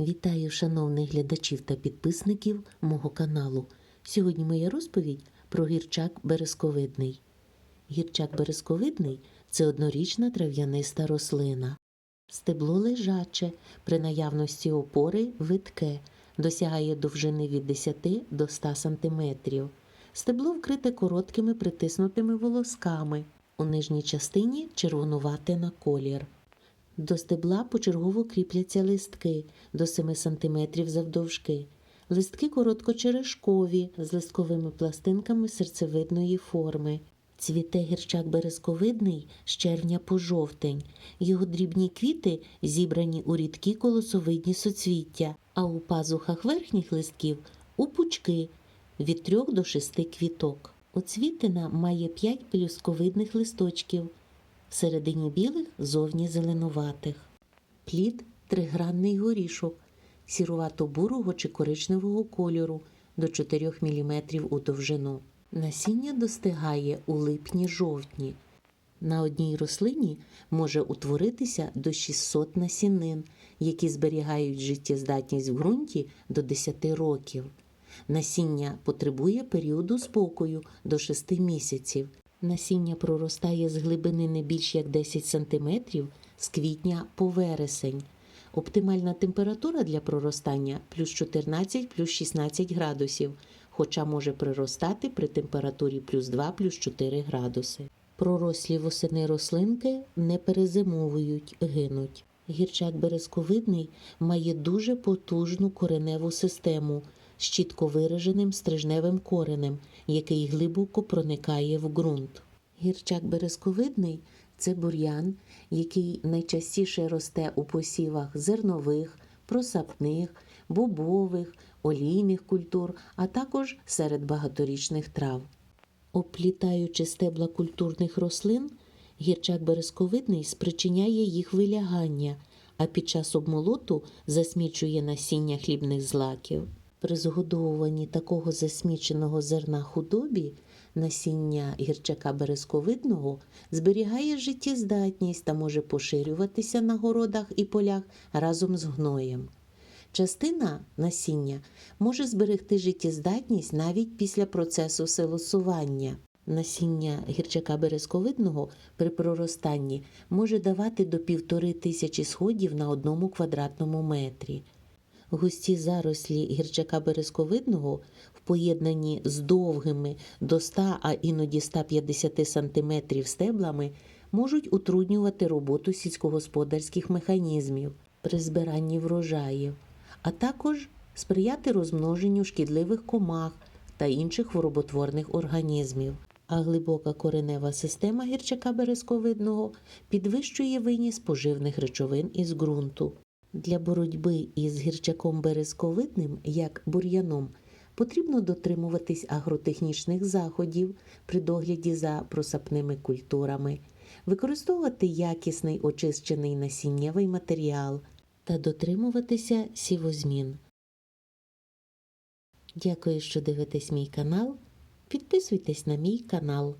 Вітаю шановних глядачів та підписників мого каналу. Сьогодні моя розповідь про гірчак березковидний. Гірчак березковидний це однорічна трав'яниста рослина. Стебло лежаче, при наявності опори витке, досягає довжини від 10 до 100 см. Стебло вкрите короткими притиснутими волосками. У нижній частині червонувате на колір. До стебла почергово кріпляться листки до 7 см завдовжки. Листки короткочерешкові з листковими пластинками серцевидної форми. Цвіте гірчак березковидний з червня по жовтень. Його дрібні квіти зібрані у рідкі колосовидні соцвіття, а у пазухах верхніх листків у пучки від 3 до 6 квіток. Оцвітина має 5 пелюсковидних листочків, всередині білих, зовні зеленуватих. Плід тригранний горішок, сірувато-бурого чи коричневого кольору до 4 мм у довжину. Насіння достигає у липні-жовтні. На одній рослині може утворитися до 600 насінин, які зберігають життєздатність в ґрунті до 10 років. Насіння потребує періоду спокою до 6 місяців. Насіння проростає з глибини не більш як 10 см з квітня по вересень. Оптимальна температура для проростання плюс 14 плюс 16 градусів, хоча може приростати при температурі плюс 2 плюс 4 градуси. Пророслі восени рослинки не перезимовують, гинуть. Гірчак березковидний має дуже потужну кореневу систему з чітко вираженим стрижневим коренем, який глибоко проникає в ґрунт. Гірчак березковидний це бур'ян, який найчастіше росте у посівах зернових, просапних, бобових, олійних культур, а також серед багаторічних трав. Оплітаючи стебла культурних рослин, гірчак березковидний спричиняє їх вилягання, а під час обмолоту засмічує насіння хлібних злаків. При згодовуванні такого засміченого зерна худобі насіння гірчака березковидного зберігає життєздатність та може поширюватися на городах і полях разом з гноєм. Частина насіння може зберегти життєздатність навіть після процесу силосування. Насіння гірчака березковидного при проростанні може давати до півтори тисячі сходів на одному квадратному метрі. Густі зарослі гірчака березковидного в поєднанні з довгими до 100, а іноді 150 см стеблами можуть утруднювати роботу сільськогосподарських механізмів при збиранні врожаїв, а також сприяти розмноженню шкідливих комах та інших хвороботворних організмів. А глибока коренева система гірчака березковидного підвищує виніс поживних речовин із ґрунту. Для боротьби із гірчаком березковидним, як бур'яном, потрібно дотримуватись агротехнічних заходів при догляді за просапними культурами, використовувати якісний очищений насіннєвий матеріал та дотримуватися сівозмін. Дякую, що дивитесь мій канал. Підписуйтесь на мій канал.